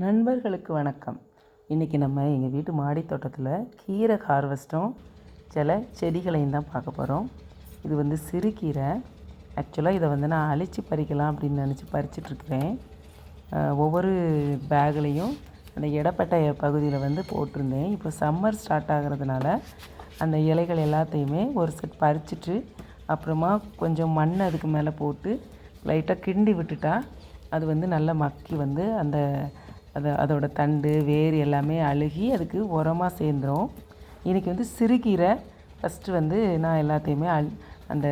நண்பர்களுக்கு வணக்கம். இன்றைக்கி நம்ம எங்கள் வீட்டு மாடி தோட்டத்தில் கீரை ஹார்வெஸ்ட்டும் சில செடிகளையும் தான் பார்க்க போகிறோம் இது வந்து சிறுகீரை ஆக்சுவலாக இதை வந்து நான் அழித்து பறிக்கலாம் அப்படின்னு நினச்சி பறிச்சிட்ருக்கிறேன் ஒவ்வொரு பேக்லேயும் அந்த இடப்பட்ட பகுதியில் வந்து போட்டிருந்தேன். இப்போ சம்மர் ஸ்டார்ட் ஆகிறதுனால அந்த இலைகள் எல்லாத்தையுமே ஒரு செட் பறிச்சிட்டு அப்புறமா கொஞ்சம் மண் அதுக்கு மேலே போட்டு லைட்டாக கிண்டி விட்டுட்டா அது வந்து நல்லா மக்கி வந்து அந்த அதை அதோட தண்டு வேர் எல்லாமே அழுகி அதுக்கு உரமாக சேர்ந்துடும் இன்றைக்கி வந்து சிறுகீரை ஃபஸ்ட்டு வந்து நான் எல்லாத்தையுமே அழ் அந்த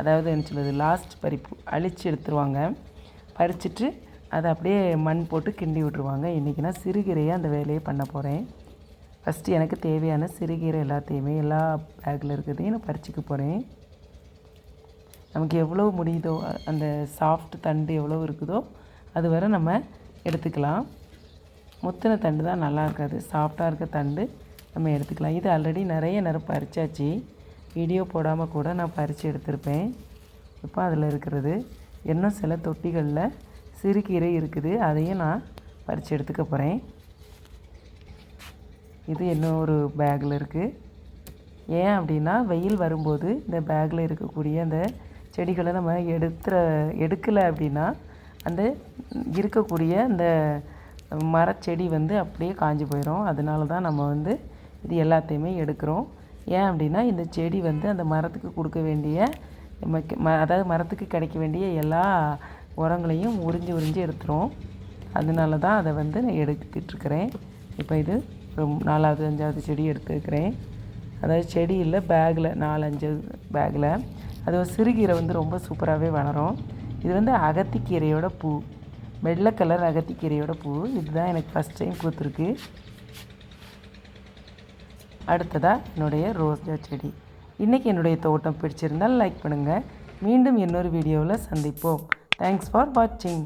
அதாவது என்ன சொல்வது லாஸ்ட் பறிப்பு அழித்து எடுத்துருவாங்க. பறிச்சுட்டு அதை அப்படியே மண் போட்டு கிண்டி விட்ருவாங்க இன்றைக்கி நான் சிறுகீரையை அந்த வேலையை பண்ண போகிறேன் ஃபஸ்ட்டு எனக்கு தேவையான சிறுகீரை எல்லாத்தையுமே எல்லா பேக்கில் இருக்கிறதையும் நான் பறிச்சுக்க போகிறேன் நமக்கு எவ்வளோ முடியுதோ அந்த சாஃப்ட் தண்டு எவ்வளோ இருக்குதோ அது வரை நம்ம எடுத்துக்கலாம். முத்தின தண்டு தான் நல்லா இருக்காது. சாஃப்டாக இருக்க தண்டு நம்ம எடுத்துக்கலாம். இது ஆல்ரெடி நிறைய நேரம் பறிச்சாச்சு வீடியோ போடாமல் கூட நான் பறித்து எடுத்திருப்பேன். இப்போ அதில் இருக்கிறது இன்னும் சில தொட்டிகளில் சிறுகீரை இருக்குது. அதையும் நான் பறித்து எடுத்துக்க போகிறேன் இது இன்னும் ஒரு பேக்கில் இருக்குது ஏன் அப்படின்னா வெயில் வரும்போது இந்த பேக்கில் இருக்கக்கூடிய அந்த செடிகளை நம்ம எடுத்துற எடுக்கலை அப்படின்னா அந்த இருக்கக்கூடிய அந்த மரச்செடி வந்து அப்படியே காஞ்சு போயிடும் அதனால தான் நம்ம வந்து இது எல்லாத்தையுமே எடுக்கிறோம். ஏன் அப்படின்னா இந்த செடி வந்து அந்த மரத்துக்கு கொடுக்க வேண்டிய ம அதாவது மரத்துக்கு கிடைக்க வேண்டிய எல்லா உரங்களையும் உறிஞ்சி உறிஞ்சி எடுத்துரும். அதனால தான் அதை வந்து நான் எடுத்துட்ருக்கிறேன் இப்போ இது ரொம்ப நாலாவது அஞ்சாவது செடி எடுத்துருக்கிறேன். அதாவது செடி இல்லை பேக்கில் நாலஞ்சு பேக்கில் அது ஒரு சிறுகீரை வந்து ரொம்ப சூப்பராகவே வளரும். இது வந்து அகத்திக்கீரையோட பூ. வெள்ளை கலர் அகத்திக்கீரையோட பூ. இதுதான் எனக்கு ஃபஸ்ட் டைம் பூத்துருக்கு. அடுத்ததாக என்னுடைய ரோஜா செடி. இன்றைக்கி என்னுடைய தோட்டம் பிடிச்சிருந்தால் லைக் பண்ணுங்கள் மீண்டும் இன்னொரு வீடியோவில் சந்திப்போம். தேங்க்ஸ் ஃபார் வாட்சிங்